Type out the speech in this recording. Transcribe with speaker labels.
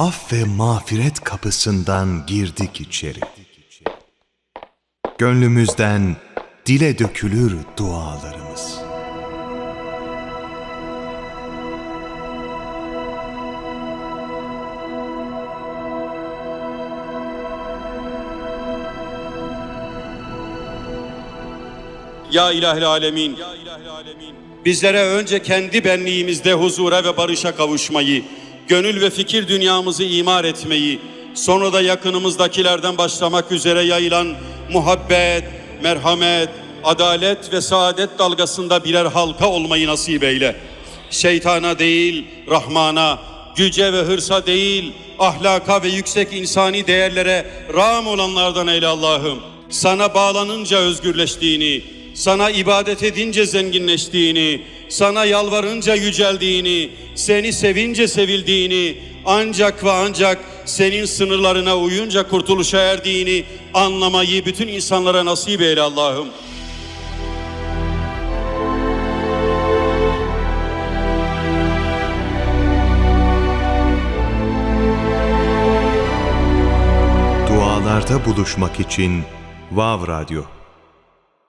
Speaker 1: af ve mağfiret kapısından girdik içeri. Gönlümüzden dile dökülür dualarımız.
Speaker 2: Ya ilahil alemin. Bizlere önce kendi benliğimizde huzura ve barışa kavuşmayı, gönül ve fikir dünyamızı imar etmeyi, sonra da yakınımızdakilerden başlamak üzere yayılan muhabbet, merhamet, adalet ve saadet dalgasında birer halka olmayı nasip eyle. Şeytana değil, Rahman'a, güce ve hırsa değil, ahlaka ve yüksek insani değerlere rağm olanlardan eyle Allah'ım. Sana bağlanınca özgürleştiğini, sana ibadet edince zenginleştiğini, sana yalvarınca yüceldiğini, seni sevince sevildiğini, ancak ve ancak senin sınırlarına uyunca kurtuluşa erdiğini anlamayı bütün insanlara nasip eyle Allah'ım.
Speaker 1: Dualarda buluşmak için Vav Radyo